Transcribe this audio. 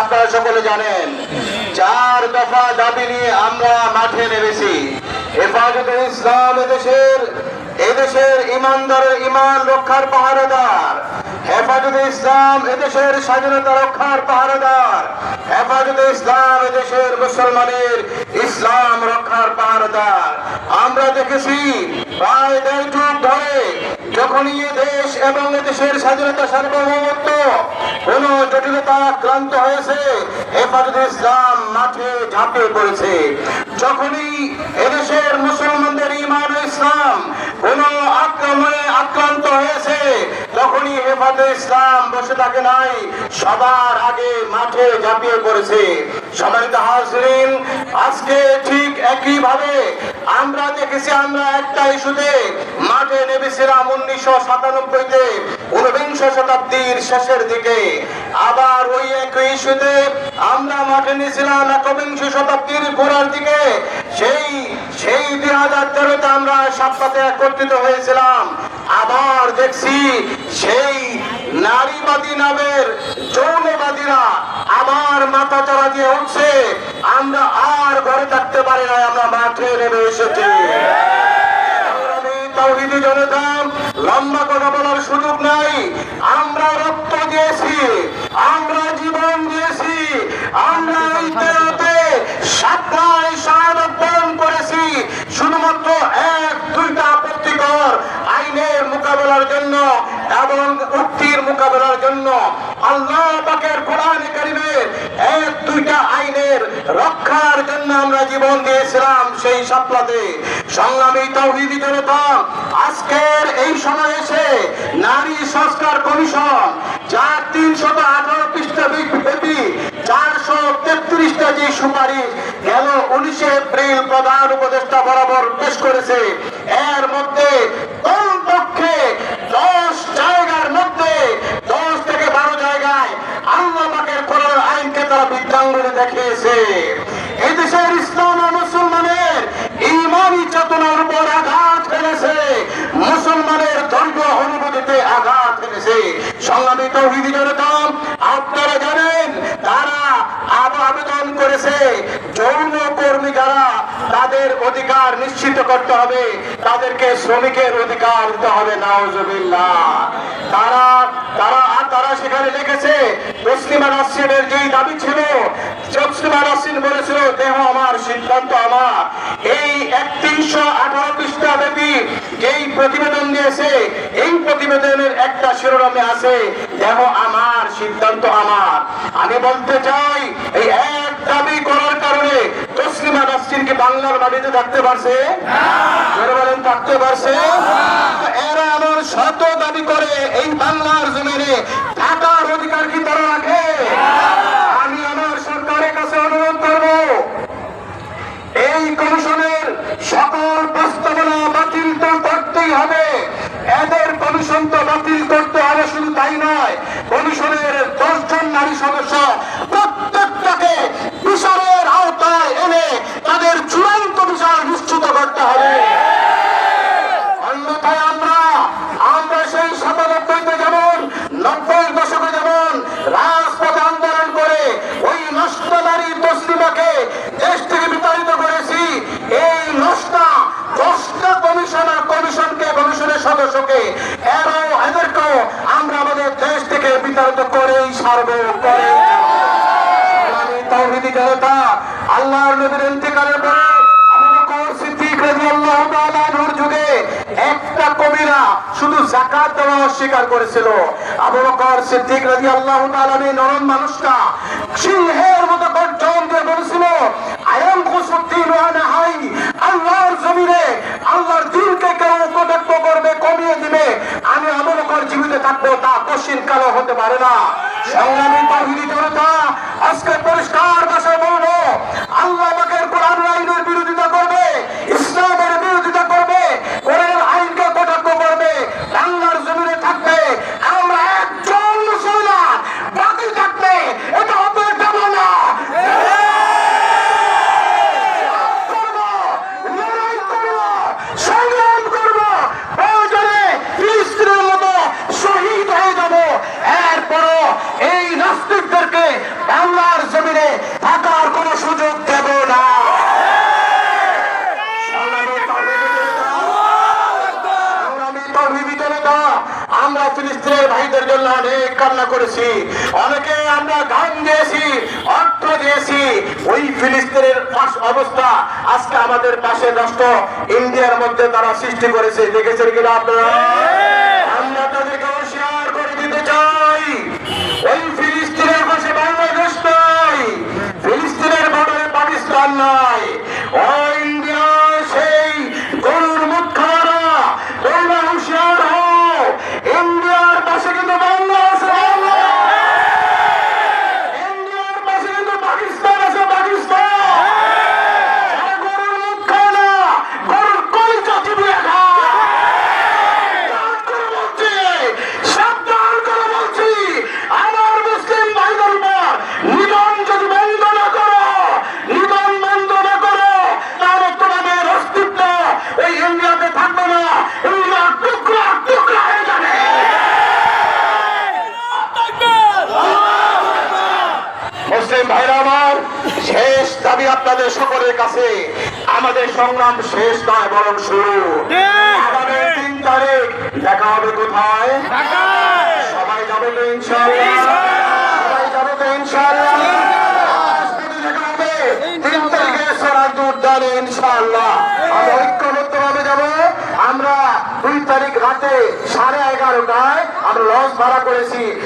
আপনারা সকলে জানেন। চার দফা দাবি নিয়ে আমরা মাঠে নেমেছি। হেফাজতে ইসলাম এদেশের এদেশের ইমানদারের ইমান রক্ষার পাহারাদার। হেফাজতে ইসলাম এদেশের স্বাধীনতা রক্ষার পাহারাদার। হেফাজতে ইসলাম এদেশের মুসলমানের ইসলাম রক্ষার পাহারাদার। আমরা দেখেছি, প্রায় দেড় যুগ ধরে যখনই দেশ এবং এদেশের স্বাধীনতা সার্বভৌমত্ব কোন জটিলতা আক্রান্ত হয়েছে, হেফাজতে ইসলাম মাঠে ঝাঁপিয়ে পড়েছে। যখনই এদেশের মুসলমানদের ইমান ইসলাম। কোন আক্রমণে আক্রান্ত হয়েছে, তখনই হেফাজতে ইসলাম বসে থাকে নাই, সবার আগে মাঠে ঝাঁপিয়ে পড়েছে। সম্মানিত হাজরিন, আজকে ঠিক একই ভাবে আমরা দেখেছি, আমরা একটা ইস্যুতে মাঠে নেমেছিলাম উনিশশো সাতানব্বইতে, ঊনবিংশ শতাব্দীর শেষের দিকে। আবার ওই একই ইস্যুতে আমরা মাঠে নিয়েছিলাম একবিংশ শতাব্দীর গোড়ার দিকে সেই সেই দুই হাজার তেরোতে আমরা একত্রিত হয়েছিলাম। আবার দেখছি সেই নারীবাদী নামের যৌনবাদীরা আবার মাথা দিয়ে উঠছে। আমরা আর ঘরে থাকতে পারি না আমরা মাঠে নেমে এসেছি। জনতা, লম্বা কথা বলার সুযোগ নাই। আমরা রক্ত দিয়েছি, আমরা জীবন দিয়েছি, আমরা এই তেরোতে সাতটায় শাহাদত বরণ করেছি শুধুমাত্র এক দুইটা আপত্তিকর আইনের মোকাবেলার জন্য এবং উক্তির মোকাবেলার জন্য আল্লাহ পাকের কোরআন কারিমের এক, দুইটা আইনের রক্ষার জন্য আমরা জীবন দিয়েছিলাম সেই সাপলাতে সংগ্রামী তৌহিদি জনতা, আজকের এই সময় এসে নারী সংস্কার কমিশন যার তিনশত আঠারো পৃষ্ঠা ব্যাপী চারশো তেত্রিশটা যে সুপারিশ গেল উনিশে এপ্রিল প্রধান উপদেষ্টা বরাবর পেশ করেছে, এর মধ্যে কমপক্ষে দশ জায়গার মধ্যে দশ থেকে বারো জায়গায় আল্লাহ পাকের কোরআন আইনকে তারা বিদ্যাঙ্গনে দেখিয়েছে এদেশের ইসলাম ও মুসলমানের ইমানি চেতনার উপর আঘাত ফেলেছে মুসলমানের ধৈর্য অনুভূতিতে আঘাত ফেলেছে সংগ্রামী তৌহিদি জনতা আপনারা জানেন তারা আরও আবেদন করেছে যৌন কর্মী যারা তাদের অধিকার নিশ্চিত করতে হবে। তাদেরকে শ্রমিকের অধিকার দিতে হবে নাওজবিল্লাহ তারা তারা, আর তারা সেখানে লিখেছে তসলিমা নাসরিনের যেই দাবি ছিল তসলিমা নাসরিন বলেছিল, দেহ আমার, সিদ্ধান্ত আমার। এই একত্রিশশো আঠারো পৃষ্ঠা ব্যাপী যেই প্রতিবেদন দিয়েছে, এই প্রতিবেদনের একটা শিরোনামে আছে, দেহ আমার, সিদ্ধান্ত আমার। আমি বলতে চাই, এই এক দাবি করার কারণে তসলিমা কি বাংলার মাটিতে থাকতে পারছে? বলেন থাকতে পারছে? এরা এমন শত দাবি করে এই বাংলার জমিনে থাকার অধিকার কি তারা রাখে আমি আমার সরকারের কাছে অনুরোধ করব এই কমিশনের সকল প্রস্তাবনা বাতিল তো করতেই হবে এদের কমিশন তো বাতিল করতে হবে শুধু তাই নয় কমিশনের দশজন নারী সদস্য প্রত্যেকটাকে বিচারের আওতায় এনে তাদের চূড়ান্ত বিচার নিশ্চিত করতে হবে অন্যথায় আমরা আমরা সেই সাতানব্বইতে যেমন নব্বই দশকে যেমন রাজপথে আন্দোলন করে ওই নষ্ট নারী তসলিমাকে দেশ থেকে বিতাড়িত করেছি এই নষ্টা দশটা কমিশনার কমিশনকে সদস্যকে এরও এদেরকেও আমরা আমাদের দেশ থেকে বিতাড়িত করেই সারব করে আল্লাহর নবীর ইন্তেকালের পরে দিয়ে বলেছিল আল্লাহর জমিনে আল্লাহর দিনকে কেউ কটাক্ষ করবে কমিয়ে দিবে আমি আবু বকর জীবিত থাকব তা কশিন কালো হতে পারে না। সংগ্রামী তাহিদি জনতা আজকে পরিষ্কার ভাষায় বলব আল্লাহ পাকের কোরআন আইনের বিরোধিতা করবে ইসলামের বিরোধিতা করবে কোরআন আইনকে কটাক্ষ করবে বাংলার জমিনে থাকবে আমরা একজন মুসলমান বাকি থাকবে এটা হতে দেব না করব জন্য অনেক কান্না করেছি, অনেকে আমরা গান দিয়েছি অর্থ দিয়েছি। ওই ফিলিস্তিনের অবস্থা আজকে আমাদের পাশে নষ্ট। ইন্ডিয়ার মধ্যে তারা সৃষ্টি করেছে, দেখেছেন কিনা আপনারা আমরা তাদেরকে শেয়ার করে দিতে চাই ওই ফিলিস্তিনের পাশে বাংলাদেশ নয় ফিলিস্তিনের বর্ডারে পাকিস্তান নাই ও ইন্ডিয়া সেই গরুর মুখ খাওয়ারা তোমরা হুঁশিয়ার হও ইন্ডিয়ার পাশে কিন্তু বাংলা আছে বাংলা ইন্ডিয়ার পাশে কিন্তু পাকিস্তান আছে পাকিস্তান যারা গরুর মুখ খায় না গরুর কলিজা চিবিয়ে খায় সাবধান করে বলছি, সাবধান করে বলছি, আমার মুসলিম ভাইদের উপর নিধন যদি বন্ধ না করো, নিধন বন্ধ না করো, তাহলে তোমাদের অস্তিত্ব ওই ইন্ডিয়াতে থাকবে না, ইন্ডিয়া টুকরা টুকরা হয়ে যাবে। মুসলিম ভাইরা আমার দাবি আপনাদের সকলের কাছে আমাদের সংগ্রাম শেষ নয় বরং শুরু। আগামী তিন তারিখ দেখা হবে কোথায়? সবাই যাবে তো ইনশাআল্লাহ। সবাই যাবে তো ইনশাআল্লাহ। আমরা ঐক্যবদ্ধভাবে যাব। আমরা দুই তারিখ রাতে সাড়ে এগারোটায় আমরা লঞ্চ ভাড়া করেছি।